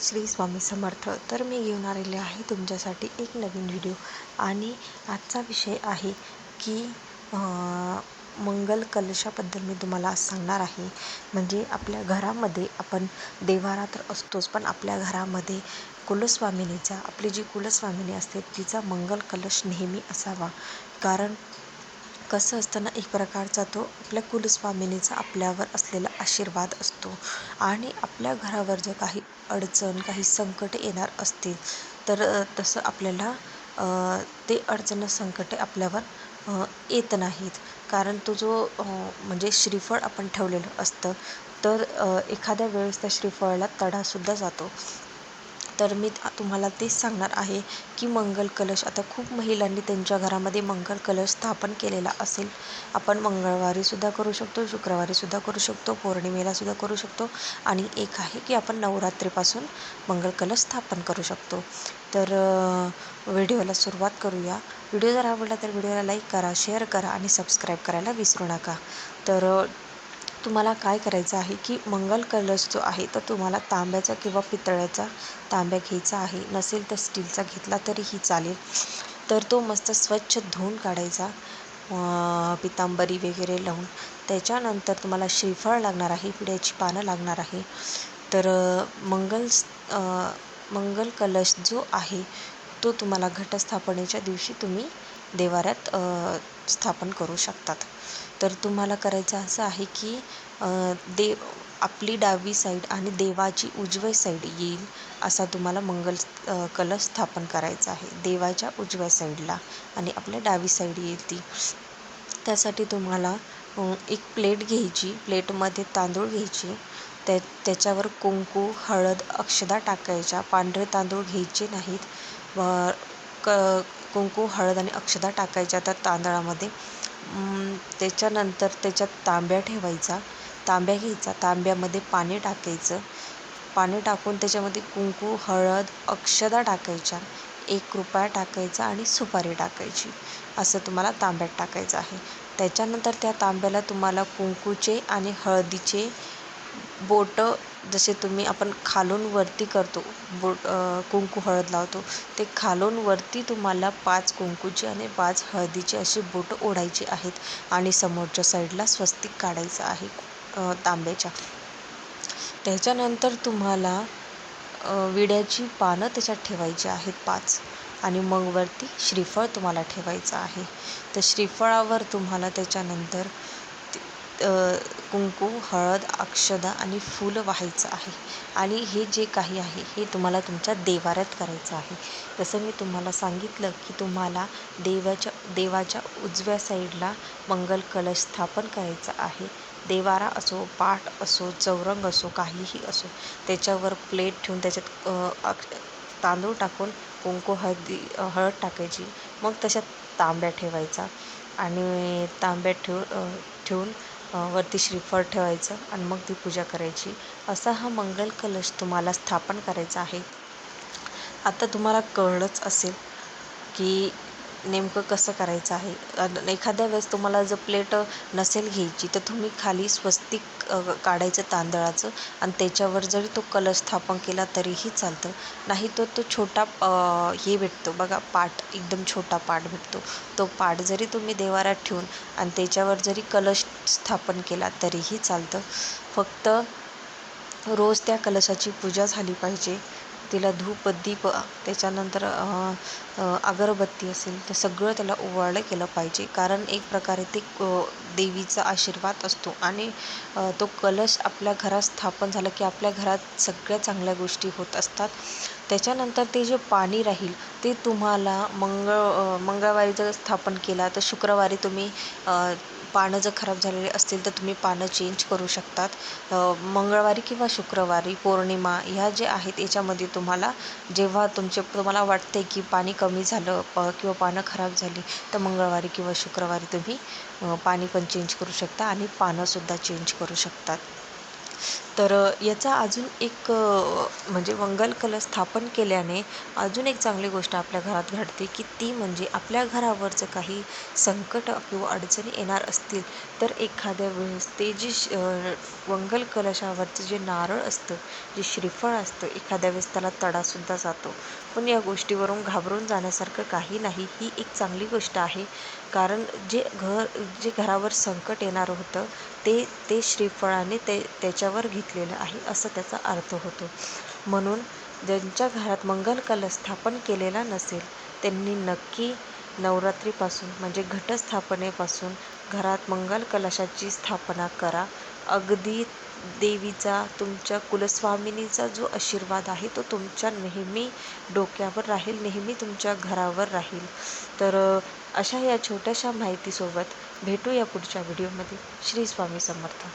श्री स्वामी समर्थ. तर मी घेऊन आलेले आहे तुमच्यासाठी एक नवीन व्हिडिओ आणि आजचा विषय आहे की मंगल कलशाबद्दल मी तुम्हाला आज सांगणार आहे. म्हणजे आपल्या घरामध्ये आपण देवारा तर असतोच पण आपल्या घरामध्ये कुलस्वामिनीचा आपली जी कुलस्वामिनी असते तिचा मंगल कलश नेहमी असावा. कारण कसं असतं ना एक प्रकारचा तो आपल्या कुलस्वामिनीचा आपल्यावर असलेला आशीर्वाद असतो. आणि आपल्या घरावर जर काही अडचण काही संकट येणार असतील तर तसं आपल्याला ते अडचण संकटे आपल्यावर येत नाहीत. कारण तो जो म्हणजे श्रीफळ आपण ठेवलेलं असतं तर एखाद्या वेळेस त्या श्रीफळाला तडासुद्धा जातो. तर मी तुम्हाला तेच सांगणार आहे की मंगल कलश आता खूप महिलांनी त्यांच्या घरामध्ये मंगल कलश स्थापन केलेला असेल. आपण मंगळवारीसुद्धा करू शकतो शुक्रवारीसुद्धा करू शकतो पौर्णिमेलासुद्धा करू शकतो आणि एक आहे की आपण नवरात्रीपासून मंगल कलश स्थापन करू शकतो. तर व्हिडिओला सुरुवात करूया. व्हिडिओ जर आवडला तर व्हिडिओला लाईक करा शेअर करा आणि सबस्क्राईब करायला विसरू नका. तर तुम्हाला काय करायचं आहे की मंगल कलश जो आहे तर तुम्हाला तांब्याचा किंवा पितळ्याचा तांब्या घ्यायचा आहे. नसेल तर स्टीलचा घेतला तरीही चालेल. तर तो मस्त स्वच्छ धुवून काढायचा पितांबरी वगैरे लावून. त्याच्यानंतर तुम्हाला श्रीफळ लागणार आहे पिढ्याची पानं लागणार आहे. तर मंगल मंगल कलश जो आहे तो तुम्हाला घटस्थापनेच्या दिवशी तुम्ही देवाऱ्यात स्थापन करू शकतात. तर तुम्हाला करायचं असं आहे की देव आपली डावी साईड आणि देवाची उजवी साईड येईल असा तुम्हाला मंगल कलश स्थापन करायचा आहे. देवाच्या उजव्या साईडला आणि आपल्या डावी साईड येईल ती त्यासाठी तुम्हाला एक प्लेट घ्यायची. प्लेटमध्ये तांदूळ घ्यायची. त्या त्याच्यावर कुंकू हळद अक्षदा टाकायच्या. पांढरे तांदूळ घ्यायचे नाहीत. क कुंकू हळद आणि अक्षदा टाकायच्या त्या तांदळामध्ये. त्याच्यानंतर त्याच्यात तांब्या ठेवायचा. तांब्या घ्यायचा. तांब्यामध्ये पाणी टाकायचं. पाणी टाकून त्याच्यामध्ये कुंकू हळद अक्षदा टाकायच्या. एक रुपया टाकायचा आणि सुपारी टाकायची. असं तुम्हाला तांब्यात टाकायचं आहे. त्याच्यानंतर त्या तांब्याला तुम्हाला कुंकूचे आणि हळदीचे बोटं जसे तुम्ही आपण खालून वरती करतो बोट कुंकू हळद लावतो ते खालून वरती तुम्हाला पाच कुंकूची आणि पाच हळदीचे अशी बोटं ओढायची आहेत आणि समोरच्या साईडला स्वस्तिक काढायचं आहे तांब्याच्या. त्याच्यानंतर तुम्हाला विड्याची पानं त्याच्यात ठेवायची आहेत पाच आणि मग वरती श्रीफळ तुम्हाला ठेवायचं आहे. तर श्रीफळावर तुम्हाला त्याच्यानंतर कुंकू हळद अक्षदा आणि फुलं व्हायचं आहे. आणि हे जे काही आहे हे तुम्हाला तुमच्या देवाऱ्यात करायचं आहे. जसं मी तुम्हाला सांगितलं की तुम्हाला देवाच्या देवाच्या उजव्या साईडला मंगल कलश स्थापन करायचा आहे. देवारा असो पाट असो चौरंग असो काहीही असो त्याच्यावर प्लेट ठेवून त्याच्यात तांदूळ टाकून कुंकू हळदी हळद टाकायची. मग तशात तांब्या ठेवायचा. आणि तांब्यात ठेव ठेवून वरती श्रीफळ ठेवायचं आणि मग ती पूजा करायची. असा हा मंगल कलश तुम्हाला स्थापन करायचा आहे. आता तुम्हाला कळलंच असेल की नेमकं कसं करायचं आहे? एखाद्या वेळेस तुम्हाला जर प्लेट नसेल घ्यायची तर तुम्ही खाली स्वस्तिक काढायचं तांदळाचं आणि त्याच्यावर जरी तो कलश स्थापन केला तरीही चालतं. नाही तर तो छोटा हे भेटतो बघा पाट एकदम छोटा पाट भेटतो. तो पाट जरी तुम्ही देवारात ठेवून आणि त्याच्यावर जरी कलश स्थापन केला तरीही चालतं. फक्त रोज त्या कलशाची पूजा झाली पाहिजे. तिला धूप दीप त्याच्यानंतर अगरबत्ती असेल ते सगळं त्याला ओवाळलं केलं पाहिजे. कारण एक प्रकारे ते देवीचा आशीर्वाद असतो. आणि तो कलश आपल्या घरात स्थापन झाला की आपल्या घरात सगळ्या चांगल्या गोष्टी होत असतात. त्याच्यानंतर ते जे पाणी राहील ते तुम्हाला मंगळ मंगळवारी जर स्थापन केला तर शुक्रवारी तुम्ही पानं जर खराब झालेले असतील तर तुम्ही पानं चेंज करू शकतात. मंगळवारी किंवा शुक्रवारी पौर्णिमा ह्या जे आहेत याच्यामध्ये तुम्हाला जेव्हा तुमचे तुम्हाला वाटते की पाणी कमी झालं किंवा पानं खराब झाली तर मंगळवारी किंवा शुक्रवारी तुम्ही पाणी पण चेंज करू शकता आणि पानंसुद्धा चेंज करू शकतात. तर याचा अजून एक म्हणजे मंगल कलश स्थापन केल्याने अजून एक चांगली गोष्ट आपल्या घरात घडते की ती म्हणजे आपल्या घरावरचं काही संकट किंवा अडचणी येणार असतील तर एखाद्या वेळेस ते जी श मंगल कलशावरचं जे नारळ असतं जे श्रीफळ असतं एखाद्या वेळेस त्याला तडासुद्धा जातो. पण या गोष्टीवरून घाबरून जाण्यासारखं काही नाही ही एक चांगली गोष्ट आहे. कारण जे घर जे घरावर संकट येणार होतं ते ते श्रीफळाने ते त्याच्या त्याच्यावर घेतलेलं आहे असं त्याचा अर्थ होतो. म्हणून ज्यांच्या घरात मंगल कलश स्थापन केलेला नसेल त्यांनी नक्की नवरात्रीपासून म्हणजे घटस्थापनेपासून घरात मंगल कलशाची स्थापना करा. अगदी देवीचा तुमच्या कुलस्वामिनीचा जो आशीर्वाद आहे तो तुमच्या नेहमी डोक्यावर राहील नेहमी तुमच्या घरावर राहील. तर अशा या छोट्याशा माहितीसोबत भेटूया पुढच्या व्हिडिओमध्ये. श्री स्वामी समर्थ.